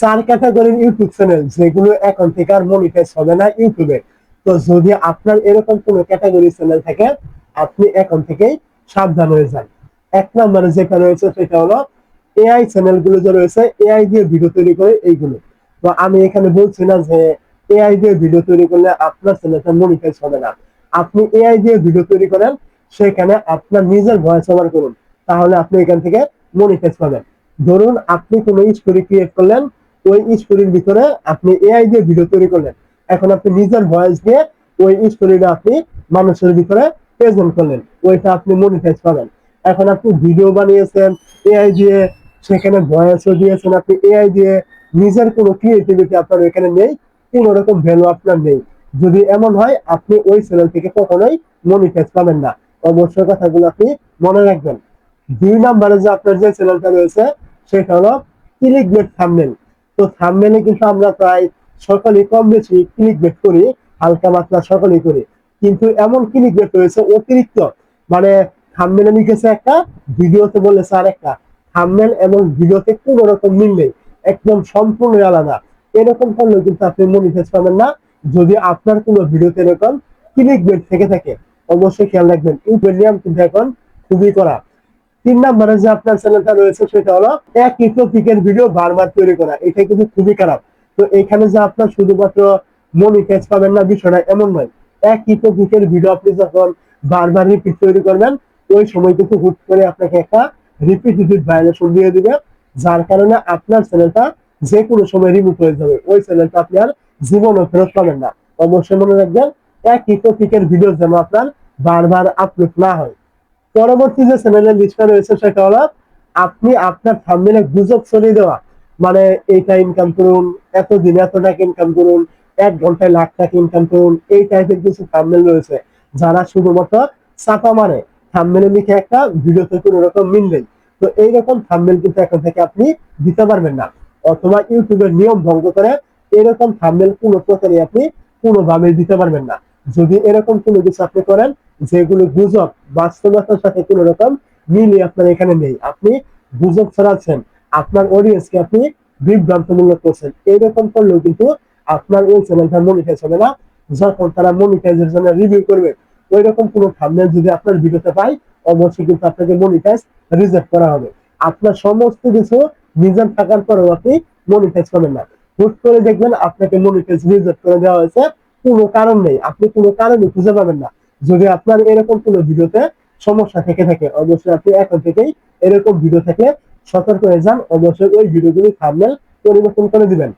চার ক্যাটাগরির YouTube channel যেগুলো এখন থেকে আর মনিটাইজ হবে না ইউটিউবে তো যদি আপনার এরকম কোনো ক্যাটাগরি চ্যানেল থাকে, আপনি এখন থেকেই সাবধান হয়ে যান। এক নম্বরে যেটা রয়েছে সেটা হলো এআই চ্যানেলগুলো যে রয়েছে এআই দিয়ে ভিডিও তৈরি করে এইগুলো। তো আমি এখানে বলছি না যে এআই দিয়ে ভিডিও তৈরি করলে আপনার চ্যানেলটা মনিটাইজ হবে না। আপনি এআই দিয়ে ভিডিও তৈরি করেন, সেখানে আপনার নিজের ভয়েস ওভার করুন। তাহলে আপনি এখান থেকে মনিটাইজ পাবেন। ধরুন আপনি কোনো স্টোরি ক্রিয়েট করলেন ওই স্টোরির ভিতরে আপনি এআই দিয়ে ভিডিও তৈরি করলেন। এখন আপনি নিজের ভয়েস দিয়ে ওই স্টোরিটা আপনি মানুষের ভিতরে প্রেজেন্ট করলেন। ওইটা আপনি মনিটাইজ পাবেন। এখন আপনি ভিডিও বানিয়েছেন এআই দিয়ে, সেখানে ভয়েসও দিয়েছেন আপনি এআই দিয়ে, নিজের কোনো ক্রিয়েটিভিটি আপনার এখানে নেই, কোনো রকম ভ্যালু আপনার নেই। যদি এমন হয়, আপনি ওই চ্যানেল থেকে কখনোই মনিটাইজ পাবেন না। অবশ্যই কথাগুলো আপনি মনে রাখবেন। দুই নম্বরে যে আপনার যে চ্যানেলটা রয়েছে, সেটা হলো ক্লিক বেট থামনেল তো থামনেলে কিন্তু আমরা প্রায় সকলেই কম বেশি ক্লিক বেট করি, হালকা মাত্রা সকলেই করি। কিন্তু এমন ক্লিক বেট রয়েছে, অতিরিক্ত। মানে থামনেলে লিখেছে একটা, ভিডিওতে বলেছে আর একটা। থামনেল এবং ভিডিওতে কোনো রকম মিল নেই, একদম সম্পূর্ণ আলাদা। এরকম করলে কিন্তু আপনি মনিটাইজ পাবেন না, যদি আপনার কোনো ভিডিওতে এরকম ক্লিক বেট থেকে থাকে। অবশ্যই খেয়াল রাখবেন ইউটিউবের নিয়ম কিন্তু এখন খুবই করা তিন নম্বরে যে আপনার চ্যানেলটা রয়েছে সেটা হলো একই টপিকের ভিডিও বারবার তৈরি করা। এটা কিন্তু খুবই খারাপ। তো এখানে যে আপনার শুধুমাত্র মনিটাইজ পাবেন না, বিষয়টা এমন নয়। একই টপিকের ভিডিও আপনি যখন বারবার রিপিট তৈরি করবেন, ওই সময় কিন্তু হুট করে আপনাকে একটা রিপিটেটিভ ভায়োলেশন দিয়ে দিবে, যার কারণে আপনার চ্যানেলটা যে কোনো সময় রিমুভ হয়ে যাবে। ওই চ্যানেলটা আপনি আর জীবনও ফেরত পাবেন না। অবশ্যই মনে রাখবেন, একই টপিকের ভিডিও যেন আপনার বারবার আপলোড না হয়। পরবর্তী যে চ্যানেলের লিস্টটা রয়েছে, সেটা হলো আপনি আপনার থাম্বনেলে গুজব ছড়িয়ে দেওয়া। মানে এইটা ইনকাম করুন এত দিন এত টাকা ইনকাম করুন, এক ঘন্টায় লাখ টাকা ইনকাম করুন, এই টাইপের কিছু থাম্বনেল রয়েছে, যারা শুধুমাত্র চাপা মারে। থাম্বনেলে লিখে একটা ভিডিওতে কোনো রকম মিল নেই। তো এইরকম থাম্বনেল কিন্তু এখন থেকে আপনি দিতে পারবেন না। অথবা ইউটিউবের নিয়ম ভঙ্গ করে এরকম থাম্বনেল কোনো প্রকারে আপনি কোনোভাবে দিতে পারবেন না। যদি এরকম কোনো কিছু আপনি করেন যেগুলো গুজব বাস্তবতার সাথে কোনো রকম মিলিয়ে আপনার এখানে নেই। আপনি গুজব ছড়াচ্ছেন, আপনার অডিয়েন্সকে আপনি বিভ্রান্তমূলক করছেন। এইরকম করলেও কিন্তু আপনার ওই চ্যানেলটা মনিটাইজ হবে না। যখন তারা মনিটাইজের জন্য রিভিউ করবে ওই রকম কোনো থাম্বনেল যদি আপনার ভিডিওতে পাই অবশ্যই কিন্তু আপনাকে মনিটাইজ রিজেক্ট করা হবে। আপনার সমস্ত কিছু নিজের থাকার পরেও আপনি মনিটাইজ পাবেন না। হুট করে দেখবেন আপনাকে মনিটাইজ রিজেক্ট করে দেওয়া হয়েছে। কোনো কারণ নেই। আপনি কোনো কারণই খুঁজে পাবেন না। যদি আপনার এরকম কোনো ভিডিওতে সমস্যা থেকে থাকে, অবশ্যই আপনি এখন থেকেই এরকম ভিডিও থেকে সতর্ক হয়ে যান। অবশ্যই ওই ভিডিওগুলি থাম্বনেল পরিবর্তন করে দিবেন।